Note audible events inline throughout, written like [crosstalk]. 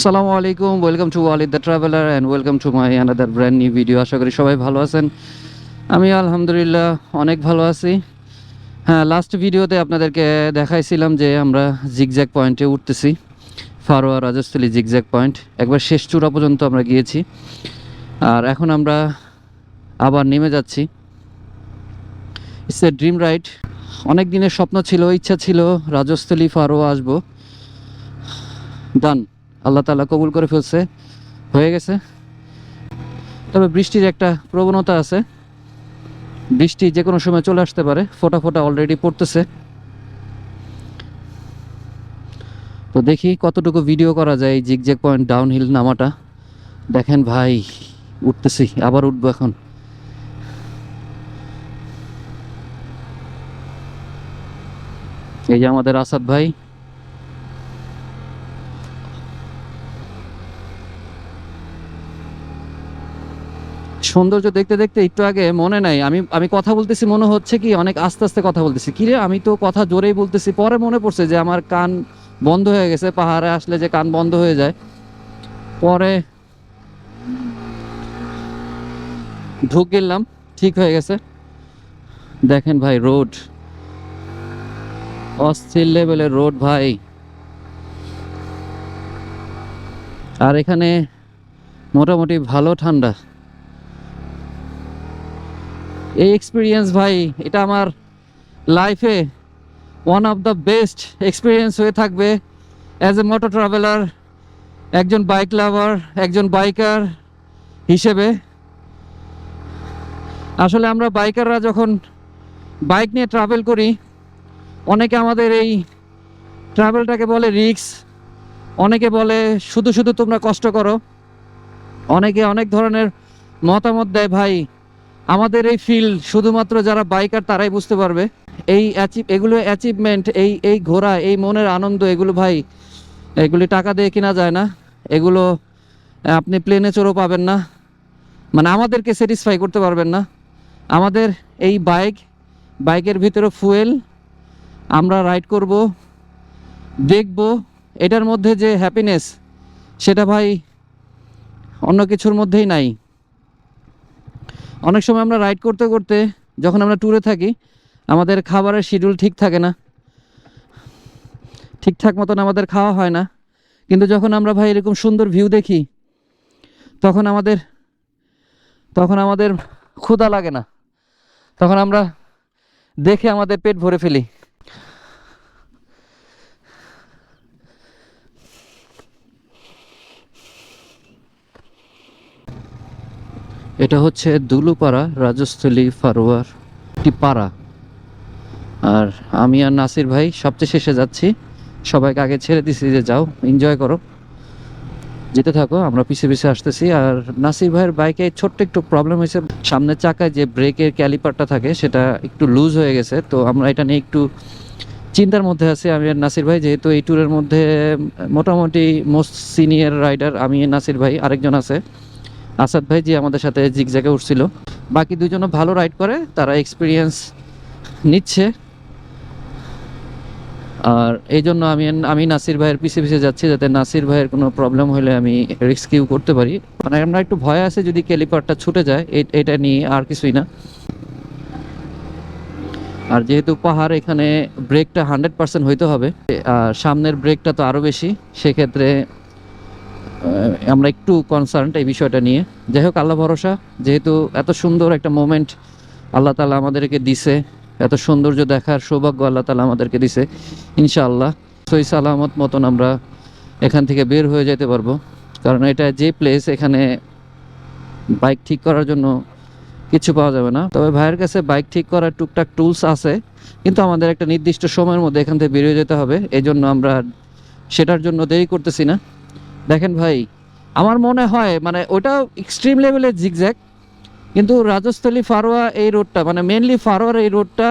সালামু আলাইকুম welcome to Walid the traveller and welcome to my another brand new video আশা করি সবাই ভালো আছেন। আমি আলহামদুলিল্লাহ অনেক ভালো আছি। হ্যাঁ লাস্ট ভিডিওতে আপনাদেরকে দেখাইছিলাম যে আমরা জিগজ্যাক পয়েন্টে উঠতেছি। ফারোয়া রাজস্থলী জিগজ্যাক পয়েন্ট একবার শেষ চূড়া পর্যন্ত আমরা গিয়েছি। আর এখন আমরা আবার নেমে যাচ্ছি। ইটস এ ড্রিম রাইড অনেক দিনের স্বপ্ন ছিল, ইচ্ছা ছিল, রাজস্থলী ফারোয়া আসব। ডান আল্লাহ তালা কবুল করে ফেলছে। হয়ে গেছে। তবে বৃষ্টির একটা প্রবণতা আছে। বৃষ্টি যে কোনো সময় চলে আসতে পারে, ফোটা ফোটা অলরেডি পড়তেছে। তো দেখি কতটুকু ভিডিও করা যায় এই জিগজ্যাগ পয়েন্ট ডাউন হিল নামাটা। দেখেন ভাই, উঠতেছি, আবার উঠবো এখন। এই যে আমাদের আসাদ ভাই সৌন্দর্য দেখতে দেখতে একটু আগে মনে নাই, আমি আমি কথা বলতেছি মনে হচ্ছে কি, অনেক আস্তে আস্তে কথা বলতেছি। কিরে আমি তো কথা জোরেই বলতেছি, পরে মনে পড়ছে যে আমার কান বন্ধ হয়ে গেছে, পাহাড়ে আসলে যে কান বন্ধ হয়ে যায়। পরে ঢুক গেলাম, ঠিক হয়ে গেছে। দেখেন ভাই, রোড। অস্থির লেভেলের রোড ভাই। আর এখানে মোটামুটি ভালো ঠান্ডা। এই এক্সপিরিয়েন্স ভাই, এটা আমার লাইফে one of the best experience হয়ে থাকবে। অ্যাজ এ মোটর ট্রাভেলার একজন বাইক লাভার একজন বাইকার হিসেবে। আসলে আমরা বাইকাররা যখন বাইক নিয়ে ট্রাভেল করি, অনেকে আমাদের এই ট্রাভেলটাকে বলে রিক্স অনেকে বলে শুধু শুধু তোমরা কষ্ট করো। অনেকে অনেক ধরনের মতামত দেয় ভাই আমাদের এই ফিল্ড শুধুমাত্র যারা বাইকার তারাই বুঝতে পারবে। এই অ্যাচিভ এগুলো অ্যাচিভমেন্ট এই এই ঘোরা এই মনের আনন্দ, এগুলো ভাই, এগুলি টাকা দিয়ে কেনা যায় না। এগুলো আপনি প্লেনে চড়েও পাবেন না। মানে আমাদেরকে স্যাটিসফাই করতে পারবেন না। আমাদের এই বাইক বাইকের ভিতরে ফুয়েল আমরা রাইড করব, দেখব, এটার মধ্যে যে হ্যাপিনেস সেটা ভাই অন্য কিছুর মধ্যেই নাই। অনেক সময় আমরা রাইড করতে করতে যখন আমরা ট্যুরে থাকি, আমাদের খাবারের শিডিউল ঠিক থাকে না। ঠিকঠাক মতন আমাদের খাওয়া হয় না। কিন্তু যখন আমরা ভাই এরকম সুন্দর ভিউ দেখি, তখন আমাদের তখন আমাদের ক্ষুধা লাগে না। তখন আমরা দেখে আমাদের পেট ভরে ফেলি। এটা হচ্ছে দুলুপাড়া, রাজস্থলী, ফারোয়ার, একটি পাড়া। আর আমি আর নাসির ভাই সবচেয়ে শেষে যাচ্ছি। সবাইকে আগে ছেড়ে দিছি যে যাও এনজয় করো। যেতে থাকো, আমরা পিছিয়ে পিছিয়ে আসতেছি। আর নাসির ভাইয়ের বাইকে ছোট্ট একটু প্রবলেম হয়েছে। সামনের চাকায় যে ব্রেকের ক্যালিপারটা থাকে, সেটা একটু লুজ হয়ে গেছে। তো আমরা এটা নিয়ে একটু চিন্তার মধ্যে আছি। আমি আর নাসির ভাই, যেহেতু এই ট্যুরের মধ্যে মোটামুটি মোস্ট সিনিয়র রাইডার আমি, নাসির ভাই, আরেকজন আছে। আসাদ ভাই যে আমাদের সাথে জিগজ্যাগে উঠছিল। বাকি দুজনও ভালো রাইড করে, তারা এক্সপিরিয়েন্স নিচ্ছে। আর এই জন্য আমি আমি নাসির ভাইয়ের পিছিয়ে পিছিয়ে যাচ্ছি যাতে নাসির ভাইয়ের কোনো প্রবলেম হলে আমি রেস্কিউ করতে পারি। মানে আমরা একটু ভয় আছে যদি ক্যালিপারটা ছুটে যায় এটা নিয়ে আর কিছুই না। আর যেহেতু পাহাড় এখানে ব্রেকটা হান্ড্রেড পার্সেন্ট হইতে হবে, আর সামনের ব্রেকটা তো আরও বেশি, সেক্ষেত্রে আমরা একটু কনসার্ন এই বিষয়টা নিয়ে। যাই হোক, আল্লাহ ভরসা, যেহেতু এত সুন্দর একটা মোমেন্ট আল্লাহ তালা আমাদেরকে দিছে, এত সৌন্দর্য দেখার সৌভাগ্য আল্লাহ তালা আমাদেরকে দিছে, ইনশাআল্লাহ। সই সালামত মতন আমরা এখান থেকে বের হয়ে যেতে পারব। কারণ এটা যে প্লেস এখানে বাইক ঠিক করার জন্য কিছু পাওয়া যাবে না। তবে ভাইয়ের কাছে বাইক ঠিক করার টুকটাক টুলস আছে, কিন্তু আমাদের একটা নির্দিষ্ট সময়ের মধ্যে এখান থেকে বেরিয়ে যেতে হবে। এই জন্য আমরা সেটার জন্য দেরি করতেছি না। দেখেন ভাই, আমার মনে হয় মানে ওটা এক্সট্রিম লেভেলের জিগজ্যাক কিন্তু রাজস্থলী ফারোয়া এই রোডটা মানে মেনলি ফারোয়ার এই রোডটা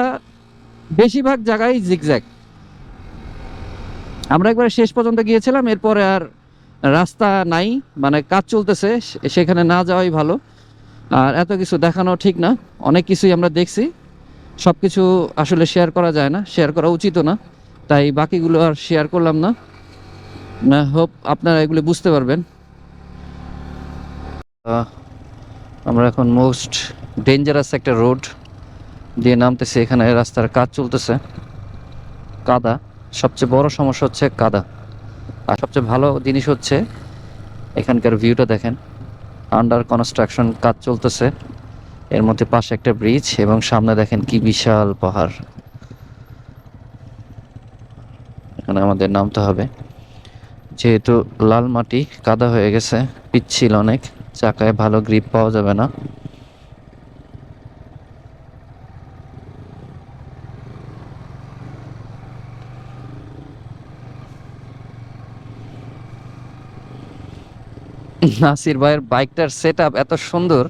বেশিরভাগ জায়গায় জিগজ্যাক আমরা একবার শেষ পর্যন্ত গিয়েছিলাম, এরপরে আর রাস্তা নাই মানে কাজ চলতেছে সেখানে না যাওয়াই ভালো। আর এত কিছু দেখানো ঠিক না, অনেক কিছুই আমরা দেখছি। সব কিছু আসলে শেয়ার করা যায় না শেয়ার করা উচিত না, তাই বাকিগুলো আর শেয়ার করলাম না না। হোপ আপনারা এগুলো বুঝতে পারবেন। আমরা এখন মোস্ট ডেঞ্জারাস একটা রোড দিয়ে নামতেছি। এখানে রাস্তার কাজ চলতেছে। কাদা। সবচেয়ে বড় সমস্যা হচ্ছে কাদা। আর সবচেয়ে ভালো জিনিস হচ্ছে এখানকার ভিউটা দেখেন। আন্ডার কনস্ট্রাকশন কাজ চলতেছে। এর মধ্যে পাশে একটা ব্রিজ এবং সামনে দেখেন কি বিশাল পাহাড়। এখানে আমাদের নামতে হবে। যেহেতু লাল মাটি কাদা হয়ে গেছে, পিচ্ছিল অনেক, চাকায় ভালো গ্রিপ পাওয়া যাবে না। নাসির ভাইয়ের বাইকটার সেট এত সুন্দর।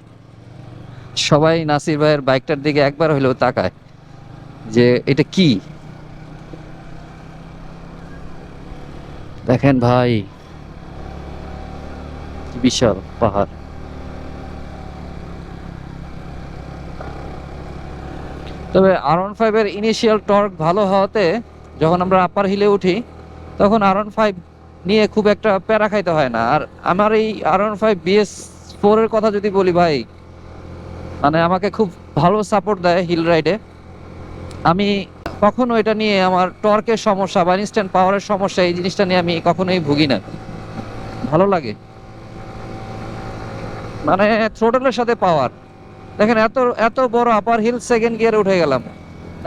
সবাই নাসির ভাইয়ের বাইকটার দিকে একবার হলেও তাকায় যে এটা কি? দেখেন ভাই বিশাল পাহাড়। তবে আর ওয়ান ফাইভের ইনিশিয়াল টর্ক ভালো হওয়াতে যখন আমরা আপার হিলে উঠি, তখন আর ওয়ান ফাইভ নিয়ে খুব একটা প্যারা খাইতে হয় না। আর আমার এই আর ওয়ান ফাইভ বিএস ফোরের কথা যদি বলি ভাই মানে আমাকে খুব ভালো সাপোর্ট দেয় হিল রাইডে আমি কখনো এটা নিয়ে আমার টর্কের সমস্যা বা ইনস্ট্যান্ট পাওয়ারের সমস্যা, এই জিনিসটা নিয়ে আমি কখনোই ভুগি না। ভালো লাগে। মানে থ্রোটলের সাথে পাওয়ার দেখেন, এত এত বড় আপার হিল সেকেন্ড গিয়ারে উঠে গেলাম।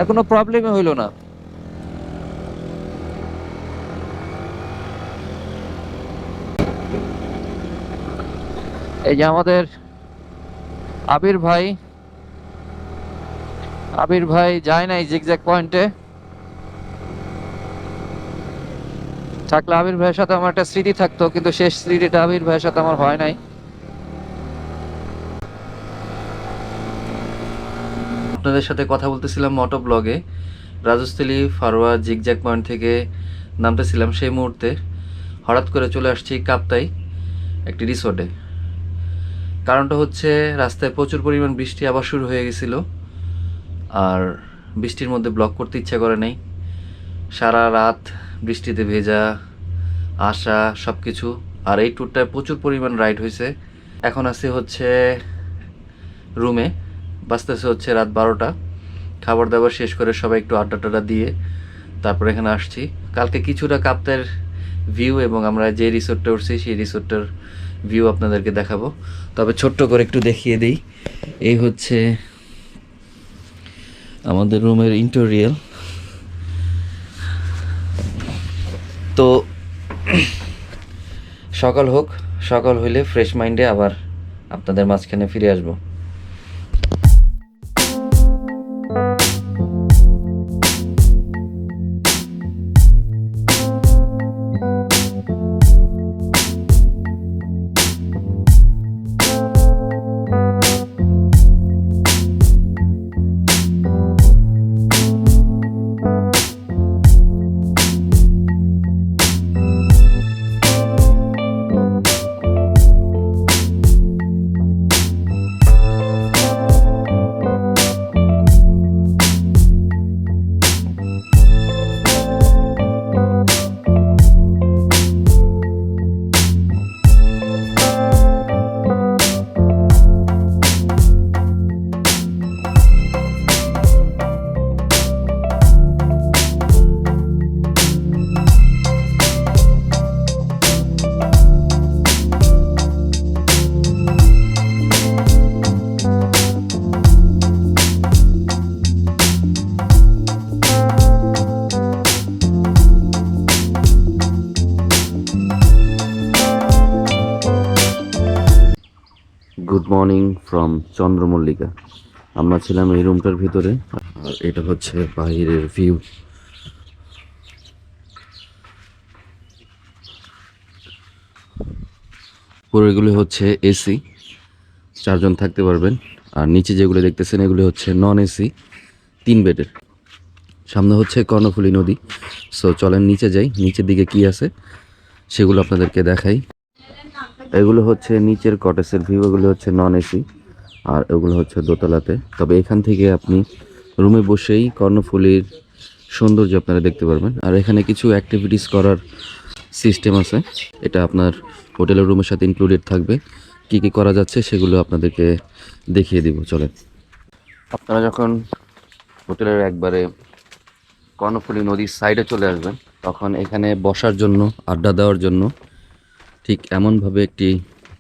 কোনো প্রবলেমই হইল না। এই যে আমাদের আবির ভাই আবির ভাই যায় নাই জিগজ্যাগ পয়েন্টে থাকলে আবির ভাইয়ের সাথে আমার একটা স্মৃতি থাকতো, কিন্তু শেষ স্মৃতিটা আবির ভাইয়ের সাথে আমার হয় নাই। আপনাদের সাথে কথা বলতেছিলাম মোটো ব্লগে রাজস্থলী, ফারোয়া জিগজ্যাগ পয়েন্ট থেকে নামতেছিলাম সেই মুহূর্তে। হঠাৎ করে চলে আসছি কাপ্তাই, একটি রিসোর্টে কারণটা হচ্ছে, রাস্তায় প্রচুর পরিমাণ বৃষ্টি আবার শুরু হয়ে গেছিল। আর বৃষ্টির মধ্যে ব্লক করতে ইচ্ছা করে নাই। সারা রাত বৃষ্টিতে ভেজা, আসা সব কিছু আর এই ট্যুরটায় প্রচুর পরিমাণ রাইড হয়েছে। এখন আছে হচ্ছে রুমে বাঁচতেছে হচ্ছে রাত বারোটা। খাবার দাবার শেষ করে সবাই একটু আড্ডা টাড্ডা দিয়ে তারপর এখানে আসছি। কালকে কিছুটা কাপ্তের ভিউ এবং আমরা যে রিসোর্টটা উঠছি, সেই রিসোর্টটার ভিউ আপনাদেরকে দেখাবো। তবে ছোট্ট করে একটু দেখিয়ে দিই। এই হচ্ছে আমাদের রুমের ইন্টেরিয়াল তো, সকাল হোক, সকাল হইলে ফ্রেশ মাইন্ডে আবার আপনাদের মাঝখানে ফিরে আসব। মর্নিং ফ্রম চন্দ্রমল্লিকা আমরা ছিলাম এই রুমটার ভিতরে। আর এটা হচ্ছে বাহিরের ভিউ পুরোগুলো হচ্ছে এসি চারজন থাকতে পারবেন। আর নিচে যেগুলো দেখতেছেন, এগুলি হচ্ছে নন এসি তিন বেডের। সামনে হচ্ছে কর্ণফুলী নদী। সো চলেন নিচে যাই। নিচের দিকে কি আছে, সেগুলো আপনাদেরকে দেখাই। এগুলো হচ্ছে নিচের কটেজের ভিউ এগুলো হচ্ছে নন এসি আর এগুলো হচ্ছে দোতলাতে। তবে এখান থেকে আপনি রুমে বসেই কর্ণফুলীর সৌন্দর্য আপনারা দেখতে পারবেন। আর এখানে কিছু অ্যাক্টিভিটিস করার সিস্টেম আছে। এটা আপনার হোটেলের রুমের সাথে ইনক্লুডেড থাকবে। কি কি করা যাচ্ছে সেগুলো আপনাদেরকে দেখিয়ে দিব, চলেন। আপনারা যখন হোটেলের একবারে কর্ণফুলী নদীর সাইডে চলে আসবেন, তখন এখানে বসার জন্য, আড্ডা দেওয়ার জন্য ঠিক এমনভাবে একটি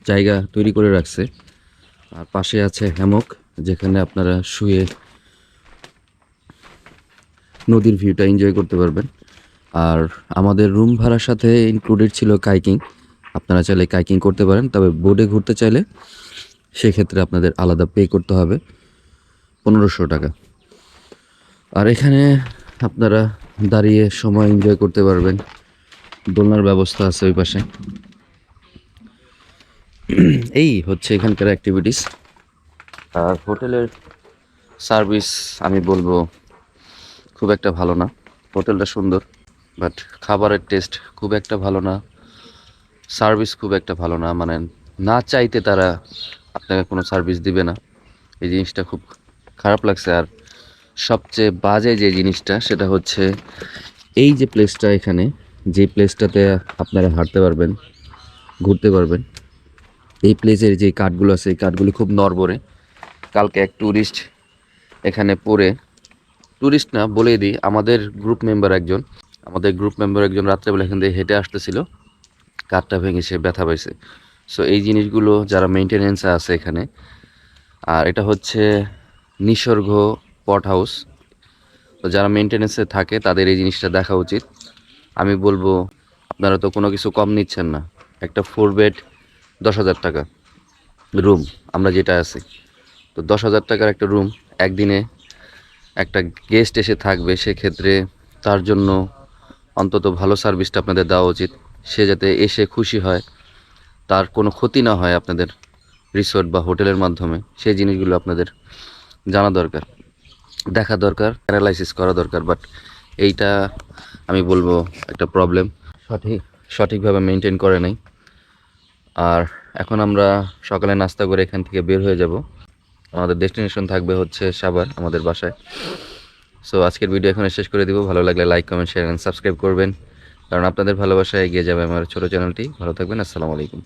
জায়গা তৈরি করে রাখছে। আর পাশে আছে হ্যামক, যেখানে আপনারা শুয়ে নদীর ভিউটা এনজয় করতে পারবেন। আর আমাদের রুম ভাড়ার সাথে ইনক্লুডেড ছিল কাইকিং আপনারা চাইলে কাইকিং করতে পারেন, তবে বোটে ঘুরতে চাইলে সেক্ষেত্রে আপনাদের আলাদা পে করতে হবে, পনেরোশো টাকা। আর এখানে আপনারা দাঁড়িয়ে সময় এনজয় করতে পারবেন। দোলনার ব্যবস্থা আছে ওই পাশে। [clears throat] এই হচ্ছে এখানকার অ্যাক্টিভিটিস আর হোটেলের সার্ভিস আমি বলব খুব একটা ভালো না। হোটেলটা সুন্দর বাট খাবারের টেস্ট খুব একটা ভালো না। সার্ভিস খুব একটা ভালো না মানে না চাইতে তারা আপনাকে কোনো সার্ভিস দিবে না। এই জিনিসটা খুব খারাপ লাগছে। আর সবচেয়ে বাজে যে জিনিসটা, সেটা হচ্ছে এই যে প্লেসটা এখানে, যে প্লেসটাতে আপনারা হাঁটতে পারবেন, ঘুরতে পারবেন এই প্লেসের যে কাঠগুলো আছে, এই কাঠগুলি খুব নড়বড়ে। কালকে এক ট্যুরিস্ট এখানে পড়ে। ট্যুরিস্ট না বলে দিই, আমাদের গ্রুপ মেম্বার একজন। আমাদের গ্রুপ মেম্বার একজন রাত্রেবেলা এখান থেকে হেঁটে আসতেছিল। কাঠটা ভেঙে সে ব্যথা পাইছে। সো এই জিনিসগুলো যারা মেনটেনেন্সে আছে এখানে, আর এটা হচ্ছে নিসর্গ পট হাউস তো যারা মেনটেনেন্সে থাকে, তাদের এই জিনিসটা দেখা উচিত। আমি বলব, আপনারা তো কোনো কিছু কম নিচ্ছেন না। একটা ফোর বেড দশ হাজার টাকা রুম আমরা যেটা আছি। তো দশ হাজার টাকার একটা রুম একদিনে একটা গেস্ট এসে থাকবে সেক্ষেত্রে তার জন্য অন্তত ভালো সার্ভিসটা আপনাদের দেওয়া উচিত। সে যাতে এসে খুশি হয় তার কোনো ক্ষতি না হয় আপনাদের রিসোর্ট বা হোটেলের মাধ্যমে সেই জিনিসগুলো আপনাদের জানা দরকার দেখা দরকার অ্যানালাইসিস করা দরকার। বাট এইটা আমি বলব একটা প্রবলেম। সঠিক। সঠিকভাবে মেনটেন করে নাই। আর এখন আমরা সকালে নাস্তা করে এখান থেকে বের হয়ে যাব। আমাদের ডেস্টিনেশন থাকবে হচ্ছে সাবার আমাদের বাসায়। সো আজকের ভিডিও এখানে শেষ করে দিব। ভালো লাগলে like comment share and subscribe করবেন। কারণ আপনাদের ভালোবাসায় এগিয়ে যাবে আমার ছোটো চ্যানেলটি ভালো থাকবেন, আসসালামু আলাইকুম।